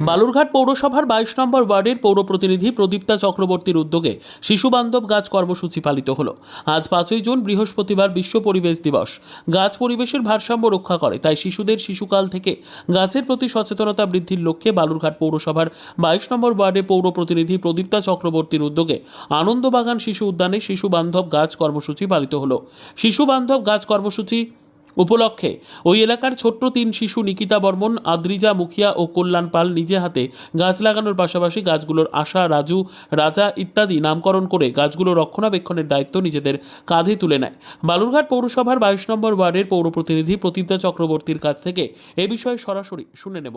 বালুরঘাট পৌরসভার বাইশ নম্বর ওয়ার্ডের পৌর প্রতিনিধি প্রদীপ্তা চক্রবর্তীর উদ্যোগে শিশু বান্ধব গাছ কর্মসূচি পালিত হলো। আজ পাঁচই জুন বৃহস্পতিবার বিশ্ব পরিবেশ দিবস। গাছ পরিবেশের ভারসাম্য রক্ষা করে, তাই শিশুদের শিশুকাল থেকে গাছের প্রতি সচেতনতা বৃদ্ধির লক্ষ্যে বালুরঘাট পৌরসভার বাইশ নম্বর ওয়ার্ডে পৌর প্রতিনিধি প্রদীপ্তা চক্রবর্তীর উদ্যোগে আনন্দবাগান শিশু উদ্যানে শিশু বান্ধব গাছ কর্মসূচি পালিত হলো। শিশু বান্ধব গাছ কর্মসূচি উপলক্ষে ওই এলাকার ছোট্ট তিন শিশু নিকিতা বর্মন, আদ্রিজা মুখিয়া ও কল্যাণ পাল নিজে হাতে গাছ লাগানোর পাশাপাশি গাছগুলোর আশা, রাজু, রাজা ইত্যাদি নামকরণ করে গাছগুলো রক্ষণাবেক্ষণের দায়িত্ব নিজেদের কাঁধে তুলে নেয়। বালুরঘাট পৌরসভার বাইশ নম্বর ওয়ার্ডের পৌর প্রতিনিধি প্রতিজ্ঞা চক্রবর্তীর কাছ থেকে এ বিষয়ে সরাসরি শুনে নেব।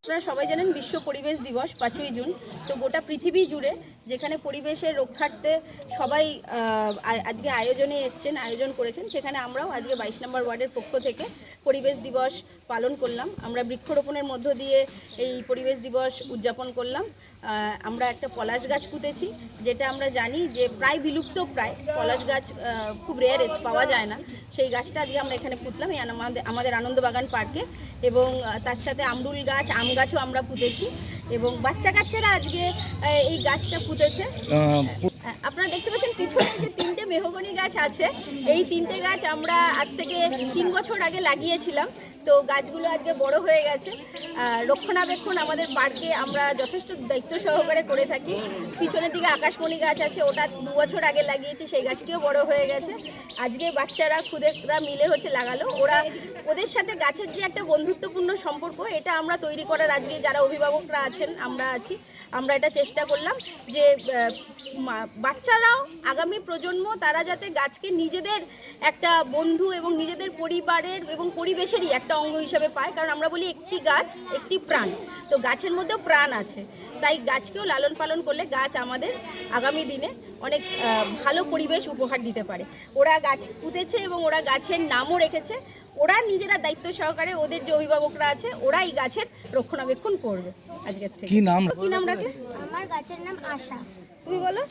আপনারা সবাই জানেন বিশ্ব পরিবেশ দিবস, পাঁচই জুন। তো গোটা পৃথিবী জুড়ে যেখানে পরিবেশের রক্ষার্থে সবাই আজকে আয়োজনে এসছেন, আয়োজন করেছেন, সেখানে আমরাও আজকে বাইশ নম্বর ওয়ার্ডের পক্ষ থেকে পরিবেশ দিবস পালন করলাম। আমরা বৃক্ষরোপণের মধ্য দিয়ে এই পরিবেশ দিবস উদযাপন করলাম। আমরা একটা পলাশ গাছ পুঁতেছি, যেটা আমরা জানি যে প্রায় বিলুপ্ত প্রায়। পলাশ গাছ খুব রেয়ারেস্ট পাওয়া যায় না। সেই গাছটা আজকে আমরা এখানে পুঁতলাম আমাদের আমাদের আনন্দবাগান পার্কে। এবং তার সাথে আমরুল গাছ, আম গাছও আমরা পুঁতেছি এবং বাচ্চা কাচ্চারা আজকে এই গাছটা পুঁতেছে। আপনারা দেখতে পাচ্ছেন পিছনে যে তিনটে মেহগনি গাছ আছে। এই তিনটে গাছ আমরা আজ থেকে তিন বছর আগে লাগিয়েছিলাম। তো গাছগুলো আজকে বড় হয়ে গেছে। রক্ষণাবেক্ষণ আমাদের পার্কে আমরা যথেষ্ট দায়িত্ব সহকারে করে থাকি। পিছনের দিকে আকাশমণি গাছ আছে, ওটা দু বছর আগে লাগিয়েছি, সেই গাছটিও বড় হয়ে গেছে। আজকে বাচ্চারা, খুদেরা মিলে হচ্ছে লাগালো। ওরা ওদের সাথে গাছের যে একটা বন্ধুত্বপূর্ণ সম্পর্ক, এটা আমরা তৈরি করার আজকে যারা অভিভাবকরা আছেন, আমরা আছি। আমরা এটা চেষ্টা করলাম যে বাচ্চারাও আগামী প্রজন্ম তারা যাতে গাছকে নিজেদের একটা বন্ধু এবং নিজেদের পরিবারের এবং পরিবেশেরই একটা অঙ্গ হিসেবে পায়। কারণ আমরা বলি একটি গাছ একটি প্রাণ। তো গাছের মধ্যেও প্রাণ আছে। তাই গাছকেও লালন পালন করলে গাছ আমাদের আগামী দিনে অনেক ভালো পরিবেশ উপহার দিতে পারে। ওরা গাছ পুঁতেছে এবং ওরা গাছের নামও রেখেছে। ওরা নিজেরা দায়িত্ব সহকারে ওদের যে অভিভাবকরা আছে ওরা এই গাছের রক্ষণাবেক্ষণ করবে আজকের থেকে। কি নাম? কি নাম রাখলে? আমার গাছের নাম আশা। তুমি বলো।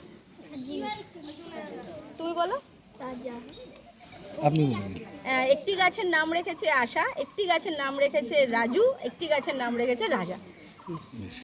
তুমি বলো? আপনি একটি গাছের নাম রেখেছে আশা একটি গাছের নাম রেখেছে রাজু একটি গাছের নাম রেখেছে রাজা।